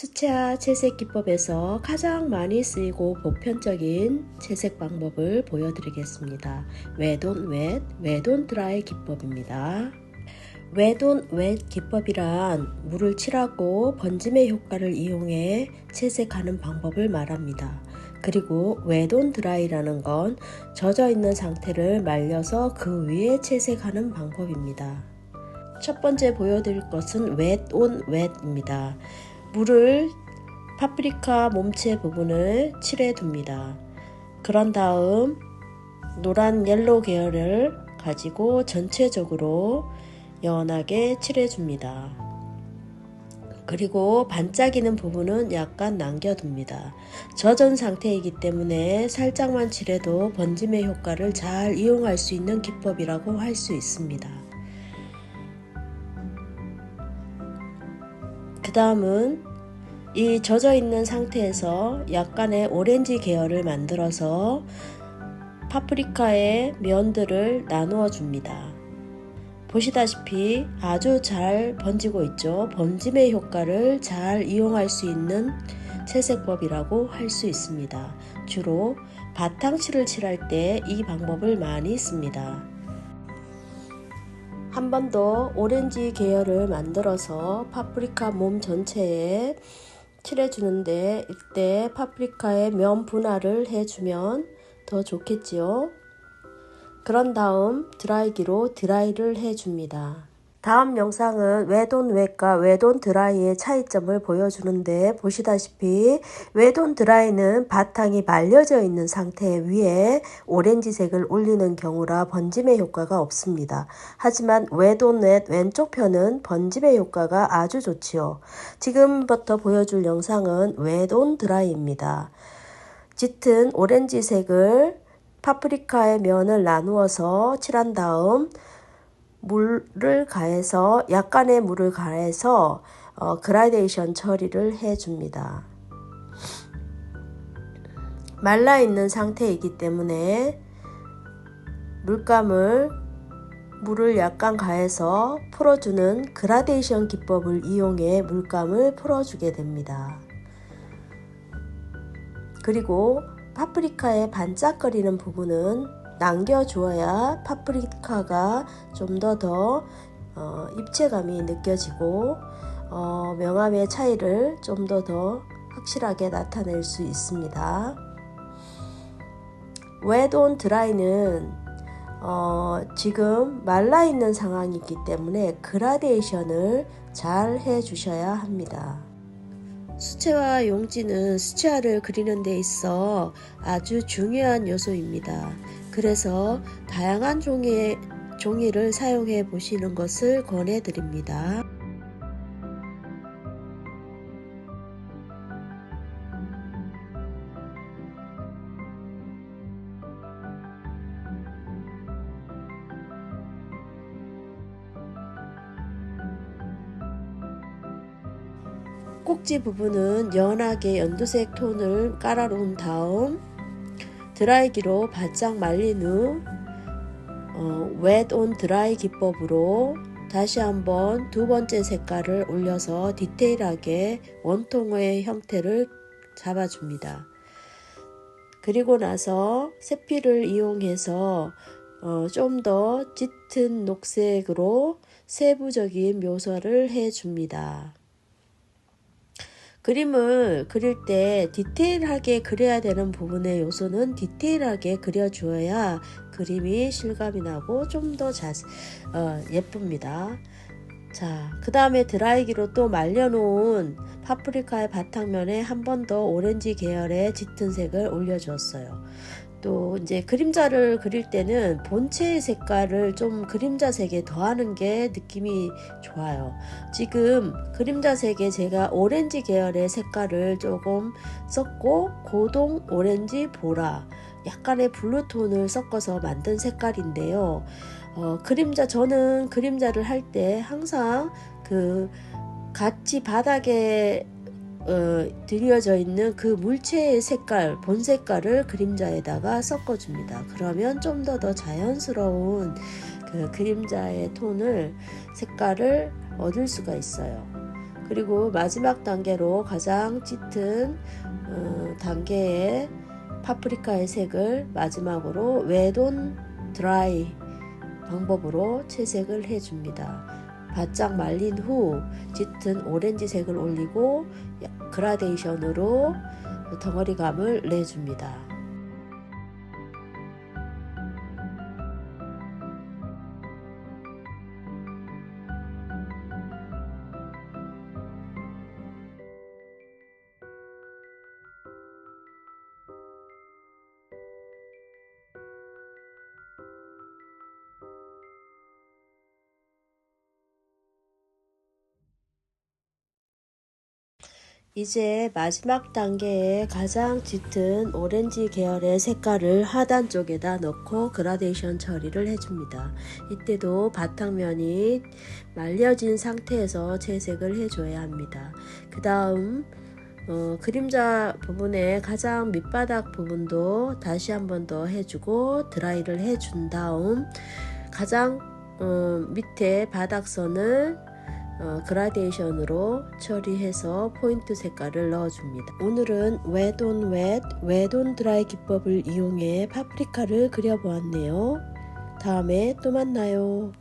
수채화 채색 기법에서 가장 많이 쓰이고 보편적인 채색 방법을 보여드리겠습니다. 웨돈 웻, 웨돈 드라이 기법입니다. 웨돈 웻 기법이란 물을 칠하고 번짐의 효과를 이용해 채색하는 방법을 말합니다. 그리고 웨돈 드라이라는 건 젖어 있는 상태를 말려서 그 위에 채색하는 방법입니다. 첫 번째 보여드릴 것은 웨온 웨입니다. 물을 파프리카 몸체 부분을 칠해 둡니다. 그런 다음 노란 옐로우 계열을 가지고 전체적으로 연하게 칠해 줍니다. 그리고 반짝이는 부분은 약간 남겨둡니다. 젖은 상태이기 때문에 살짝만 칠해도 번짐의 효과를 잘 이용할 수 있는 기법이라고 할 수 있습니다. 그 다음은 이 젖어 있는 상태에서 약간의 오렌지 계열을 만들어서 파프리카의 면들을 나누어 줍니다. 보시다시피 아주 잘 번지고 있죠. 번짐의 효과를 잘 이용할 수 있는 채색법이라고 할 수 있습니다. 주로 바탕칠을 칠할 때 이 방법을 많이 씁니다. 한 번 더 오렌지 계열을 만들어서 파프리카 몸 전체에 칠해주는데 이때 파프리카의 면 분할을 해주면 더 좋겠지요. 그런 다음 드라이기로 드라이를 해줍니다. 다음 영상은 외돈 웻과 외돈 드라이의 차이점을 보여주는데 보시다시피 외돈 드라이는 바탕이 말려져 있는 상태 위에 오렌지색을 올리는 경우라 번짐의 효과가 없습니다. 하지만 외돈 웻 왼쪽 편은 번짐의 효과가 아주 좋지요. 지금부터 보여줄 영상은 외돈 드라이입니다. 짙은 오렌지색을 파프리카의 면을 나누어서 칠한 다음 물을 가해서 약간의 물을 가해서 어, 그라데이션 처리를 해줍니다. 말라 있는 상태이기 때문에 물감을 물을 약간 가해서 풀어주는 그라데이션 기법을 이용해 물감을 풀어주게 됩니다. 그리고 파프리카의 반짝거리는 부분은 남겨주어야 파프리카가 좀 더더 더, 어, 입체감이 느껴지고 어, 명암의 차이를 좀 더더 더 확실하게 나타낼 수 있습니다. 웨돈 드라이는 어, 지금 말라 있는 상황이기 때문에 그라데이션을 잘 해주셔야 합니다. 수채화 용지는 수채화를 그리는 데 있어 아주 중요한 요소입니다. 그래서 다양한 종의 종이를 사용해 보시는 것을 권해 드립니다. 꼭지 부분은 연하게 연두색 톤을 깔아 놓은 다음 드라이기로 바짝 말린 후 어, wet on dry 기법으로 다시 한번 두 번째 색깔을 올려서 디테일하게 원통의 형태를 잡아줍니다. 그리고 나서 세필을 이용해서 어, 좀 더 짙은 녹색으로 세부적인 묘사를 해줍니다. 그림을 그릴 때 디테일하게 그려야 되는 부분의 요소는 디테일하게 그려주어야 그림이 실감이 나고 좀 더 어, 예쁩니다. 자, 그 다음에 드라이기로 또 말려놓은 파프리카의 바탕면에 한 번 더 오렌지 계열의 짙은 색을 올려주었어요. 또 이제 그림자를 그릴 때는 본체의 색깔을 좀 그림자 색에 더하는 게 느낌이 좋아요. 지금 그림자 색에 제가 오렌지 계열의 색깔을 조금 썼고 고동 오렌지 보라 약간의 블루톤을 섞어서 만든 색깔인데요. 어, 그림자 저는 그림자를 할 때 항상 그 같이 바닥에 어, 드려져 있는 그 물체의 색깔, 본 색깔을 그림자에다가 섞어줍니다. 그러면 좀더더 자연스러운 그 그림자의 톤을 색깔을 얻을 수가 있어요. 그리고 마지막 단계로 가장 짙은 어, 단계의 파프리카의 색을 마지막으로 웨돈 드라이 방법으로 채색을 해줍니다. 바짝 말린 후 짙은 오렌지색을 올리고 그라데이션으로 덩어리감을 내줍니다. 이제 마지막 단계에 가장 짙은 오렌지 계열의 색깔을 하단 쪽에다 넣고 그라데이션 처리를 해줍니다. 이때도 바탕면이 말려진 상태에서 채색을 해줘야 합니다. 그 다음 어, 그림자 부분에 가장 밑바닥 부분도 다시 한 번 더 해주고 드라이를 해준 다음 가장 어, 밑에 바닥선을 어, 그라데이션으로 처리해서 포인트 색깔을 넣어줍니다. 오늘은 웨돈 웻, 웨돈 드라이 기법을 이용해 파프리카를 그려보았네요. 다음에 또 만나요.